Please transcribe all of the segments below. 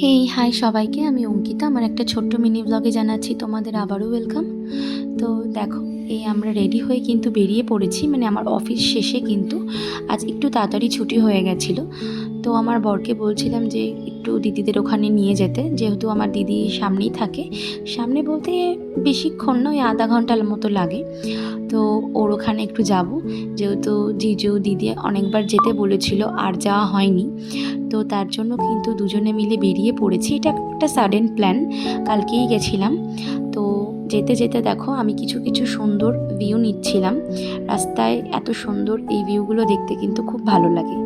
Hey hi সবাইকে, আমি অঙ্কিতা। আমার একটা ছোট্ট মিনি ব্লগে জানাচ্ছি। তোমাদের আবারও ওয়েলকাম তো দেখো, এই আমরা রেডি হয়ে কিন্তু বেরিয়ে পড়েছি। মানে আমার অফিস শেষে কিন্তু আজ একটু তাড়াতাড়ি ছুটি হয়ে গেছিল। তো আমার বরকে বলছিলাম যে একটু দিদিদের ওখানে নিয়ে যেতে, যেহেতু আমার দিদি সামনেই থাকে। সামনে বলতে বেশিক্ষণ নয়, আধা ঘণ্টার মতো লাগে। তো ওর ওখানে একটু যাব। যেহেতু জিজু দিদি অনেকবার যেতে বলেছিল, আর যাওয়া হয়নি। তো তার জন্য কিন্তু দুজনে মিলে বেরিয়ে পড়েছি। এটা একটা সাডেন প্ল্যান কালকেই গেছিলাম। তো যেতে যেতে দেখো আমি কিছু কিছু সুন্দর ভিউ নিচ্ছিলাম। রাস্তায় এত সুন্দর এই ভিউগুলো দেখতে কিন্তু খুব ভালো লাগে।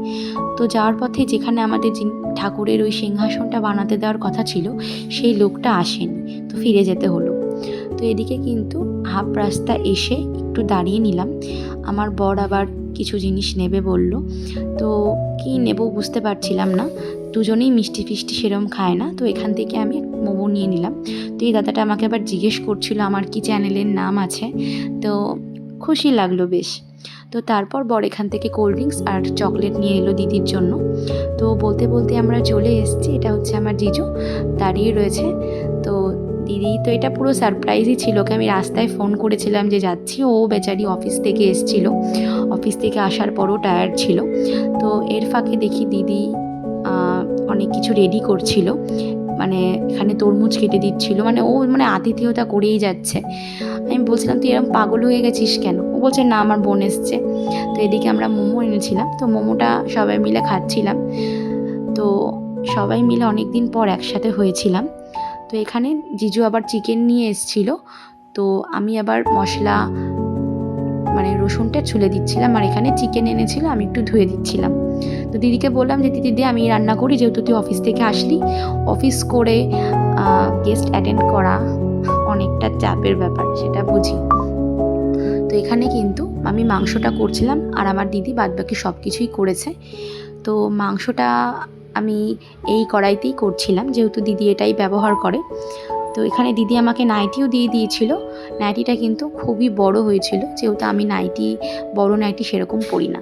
তো যাওয়ার পথে যেখানে আমাদের ঠাকুরের ওই সিংহাসনটা বানাতে দেওয়ার কথা ছিল, সেই লোকটা আসেনি, তো ফিরে যেতে হলো। তো এদিকে কিন্তু হাফ রাস্তা এসে একটু দাঁড়িয়ে নিলাম। আমার বর আবার কিছু জিনিস নেবে বলল। তো কি নেব বুঝতে পারছিলাম না। দুজনেই মিষ্টি ফিষ্টি সেরম খায় না। তো এখান থেকে আমি মোমো নিয়ে নিলাম। তো এই দাদাটা আমাকে আবার জিজ্ঞেস করছিল আমার কি চ্যানেলের নাম আছে। তো খুশি লাগল বেশ। তো তারপর বর এখান থেকে কোল্ড ড্রিঙ্কস আর চকলেট নিয়ে এলো দিদির জন্য। তো বলতে বলতে আমরা চলে এসেছি। এটা হচ্ছে আমার জিজু, দাঁড়িয়ে রয়েছে। তো দিদি, তো এটা পুরো সারপ্রাইজই ছিল ওকে আমি রাস্তায় ফোন করেছিলাম যে যাচ্ছি। ও বেচারি অফিস থেকে এসছিল। অফিস থেকে আসার পরও টায়ার্ড ছিল। তো এর ফাঁকে দেখি দিদি অনেক কিছু রেডি করছিল। মানে এখানে তরমুজ কেটে দিচ্ছিল। মানে ও মানে আতিথেয়তা করেই যাচ্ছে। আমি বলছিলাম, তুই এরকম পাগল হয়ে গেছিস কেন? ও বলছে, না, আমার বোন এসছে। তো এদিকে আমরা মোমো এনেছিলাম। তো মোমোটা সবাই মিলে খাচ্ছিলাম। তো সবাই মিলে অনেক দিন পর একসাথে হয়েছিলাম। তো এখানে জিজু আবার চিকেন নিয়ে এসছিল। তো আমি আবার মশলা মানে রসুনটা ছুলে দিচ্ছিলাম আর এখানে চিকেন এনেছিল, আমি একটু ধুয়ে দিচ্ছিলাম। তো দিদিকে বললাম যে, দিদি, আমি রান্না করি, যেহেতু তুই অফিস থেকে আসলি। অফিস করে গেস্ট অ্যাটেন্ড করা অনেকটা চাপের ব্যাপার, সেটা বুঝি। তো এখানে কিন্তু আমি মাংসটা করছিলাম আর আমার দিদি বাদবাকি সব কিছুই করেছে। তো মাংসটা আমি এই কড়াইতেই করছিলাম, যেহেতু দিদি এটাই ব্যবহার করে। তো এখানে দিদি আমাকে নাইটিও দিয়ে দিয়েছিল। নাইটিটা কিন্তু খুবই বড় হয়েছিল, যেহেতু আমি নাইটি, বড় নাইটি সেরকম পরি না।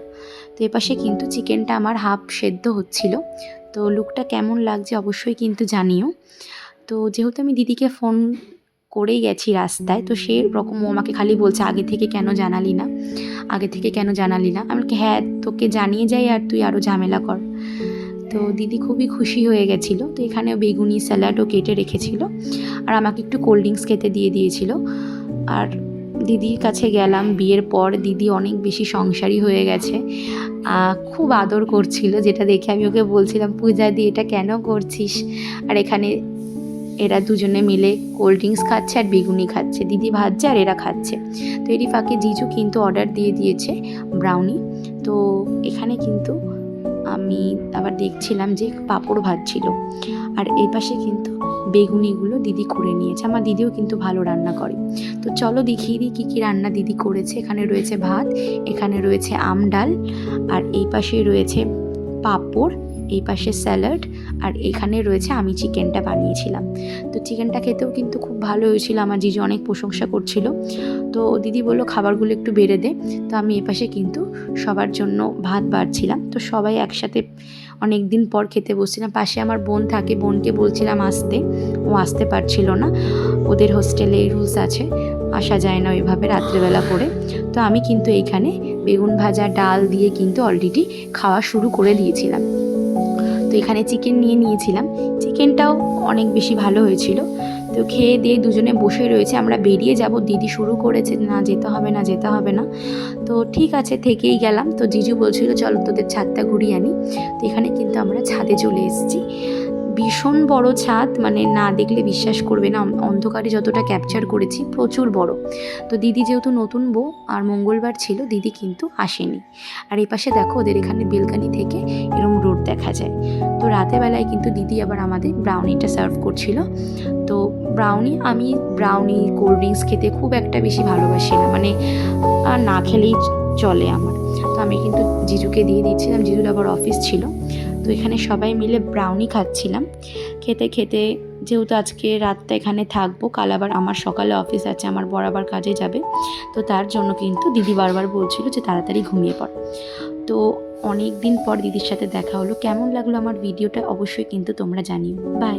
তো এপাশে কিন্তু চিকেনটা আমার হাফ সেদ্ধ হচ্ছিল। তো লুকটা কেমন লাগছে অবশ্যই কিন্তু জানিও। তো যেহেতু আমি দিদিকে ফোন করেই গেছি রাস্তায়, তো সে রকম ও আমাকে খালি বলছে, আগে থেকে কেন জানালি না? আগে থেকে কেন জানালি না? আমি হ্যাঁ তোকে জানিয়ে যাই আর তুই আরও ঝামেলা কর। তো দিদি খুবই খুশি হয়ে গেছিল। তো এখানে বেগুনি স্যালাডও কেটে রেখেছিল। আর আমাকে একটু কোল্ড ড্রিঙ্কস খেতে দিয়ে দিয়েছিল। আর দিদির কাছে গেলাম, বিয়ের পর দিদি অনেক বেশি সংসারী হয়ে গেছে। খুব আদর করছিল, যেটা দেখে আমি ওকে বলছিলাম, পূজা দি, এটা কেন করছিস? আর এখানে এরা দুজনে মিলে কোল্ড ড্রিঙ্কস খাচ্ছে আর বেগুনি খাচ্ছে। দিদি ভাজছে আর এরা খাচ্ছে। তো এরই ফাঁকে জিজু কিন্তু অর্ডার দিয়ে দিয়েছে ব্রাউনি। তো এখানে কিন্তু আমি আবার দেখছিলাম যে পাঁপড় ভাজছিল। আর এই পাশে কিন্তু বেগুনিগুলো দিদি করে নিয়েছে। আমার দিদিও কিন্তু ভালো রান্না করে। তো চলো দেখিয়ে দিই কী কী রান্না দিদি করেছে। এখানে রয়েছে ভাত, এখানে রয়েছে আম ডাল, আর এই পাশে রয়েছে পাঁপড়। এই পাশে স্যালাড আর এখানে রয়েছে আমি চিকেনটা বানিয়েছিলাম। তো চিকেনটা খেতেও কিন্তু খুব ভালো হয়েছিল, আমার জিজু অনেক প্রশংসা করছিল। তো দিদি বলল, খাবারগুলো একটু বেড়ে দে। তো আমি এপাশে কিন্তু সবার জন্য ভাত বাড়ছিলাম। তো সবাই একসাথে অনেক দিন পর খেতে বসছিলাম। পাশে আমার বোন থাকে, বোনকে বলছিলাম আসতে। ও আসতে পারছিল না। ওদের হোস্টেলে এই রুলস আছে, আসা যায় না ওইভাবে রাত্রেবেলা করে। তো আমি কিন্তু এইখানে বেগুন ভাজা, ডাল দিয়ে কিন্তু অলরেডি খাওয়া শুরু করে দিয়েছিলাম। তো এখানে চিকেন নিয়ে নিয়েছিলাম। চিকেনটাও অনেক বেশি ভালো হয়েছিল। তো খেয়ে দিয়ে দুজনে বসে রয়েছে। আমরা বেরিয়ে যাব। দিদি শুরু করেছে, না, যেতে হবে না, যেতে হবে না। তো ঠিক আছে, থেকেই গেলাম। তো জিজু বলছিল, চলো তোদের ছাদটা ঘুরিয়ে আনি। তো এখানে কিন্তু আমরা ছাদে চলে এসেছি। ভীষণ বড় ছাদ মানে না দেখলে বিশ্বাস করবে না। অন- অন্ধকারে যতটা ক্যাপচার করেছি, প্রচুর বড়। তো দিদি যেহেতু নতুন বউ, আর মঙ্গলবার ছিল, দিদি কিন্তু আসেনি। আর এই পাশে দেখো, ওদের এখানে বেলকানি থেকে এরম রোড দেখা যায়। তো রাতের বেলায় কিন্তু দিদি আবার আমাদের ব্রাউনিটা সার্ভ করছিল। তো ব্রাউনি আমি ব্রাউনি কোল্ড ড্রিঙ্কস খেতে খুব একটা বেশি ভালোবাসি না। মানে না খেলেই চলে আমার। তো আমি কিন্তু জিজুকে দিয়ে দিচ্ছিলাম, জিজুর আবার অফিস ছিল। তো এখানে সবাই মিলে ব্রাউনি খাচ্ছিলাম। খেতে খেতে যেহেতু আজকে রাতটা এখানে থাকব, কাল আবার আমার সকালে অফিস আছে, আমার বরাবর কাজে যাবে। তো তার জন্য কিন্তু দিদি বারবার বলছিল যে তাড়াতাড়ি ঘুমিয়ে পড়। তো অনেক দিন পর দিদির সাথে দেখা হলো। কেমন লাগল আমার ভিডিওটা অবশ্যই কিন্তু তোমরা জানিও। বাই